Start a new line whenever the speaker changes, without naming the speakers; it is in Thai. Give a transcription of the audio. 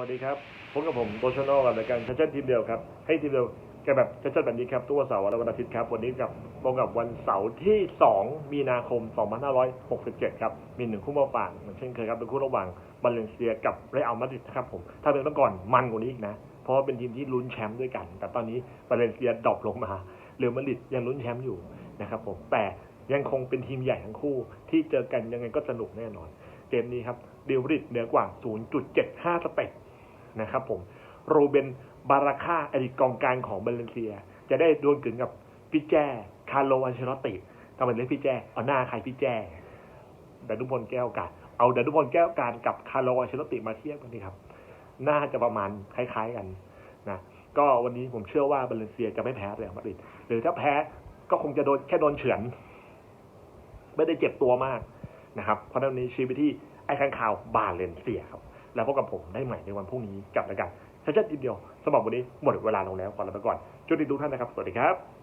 สวัสดีครับพบกับผมโบชโนกับรายการชัดชัดทีมเดียวครับ ให้ทีมเดียวกันแบบชัดชัดแบบนี้ครับทุกวันเสาร์และวันอาทิตย์ครับ วันนี้กับตรงกับวันเสาร์ที่ 2 มีนาคม 2567 ครับ มีหนึ่งคู่มาฝากเหมือนเช่นเคยครับ เป็นคู่ระหว่างบาเลนเซียกับเรอัลมาดริดนะครับผม ถ้าเป็นเมื่อก่อนมันกว่านี้อีกนะ เพราะว่าเป็นทีมที่ลุ้นแชมป์ด้วยกัน แต่ตอนนี้บาเลนเซียดรอปลงมาเรอัลมาดริดยังลุ้นแชมป์อยู่นะครับผม แต่ยังคงเป็นทีมใหญ่ทั้งคู่ที่เจอกันยังไงก็สนุกแน่นอน เกมนี้ครับเดลมาดริดเหนือกว่า 0.75 สเต็ป นะครับผมโรเบนบาราค่าอดีตกองกลางของบาเลนเซีย จะได้ดวลกึ่งกับพี่แจ้คาร์โลอันเชลอติทำไมเรียกพี่แจ้เอาหน้าใครพี่แจ้ดานุพลแก้วการเอาดานุพลแก้วการกับคาร์โลอันเชลอติมาเทียบกันดีครับน่าจะประมาณคล้ายๆกันนะก็วันนี้ผมเชื่อว่าบาเลนเซียจะไม่แพ้เรอัลมาดริดหรือถ้าแพ้ก็คงจะโดนแค่โดนเฉือน ไม่ได้เจ็บตัวมากนะครับ เพราะนั้นนนี้ชี้ไปที่ไอ้ข้างข่าวบาเลนเซียครับ แล้วพบกับผมได้ใหม่ในวันพรุ่งนี้กับรายการชัดชัดทีเดียวสำหรับวันนี้หมดเวลาลงแล้วขอลาไปก่อนจุดดีทุกท่านนะครับ สวัสดีครับ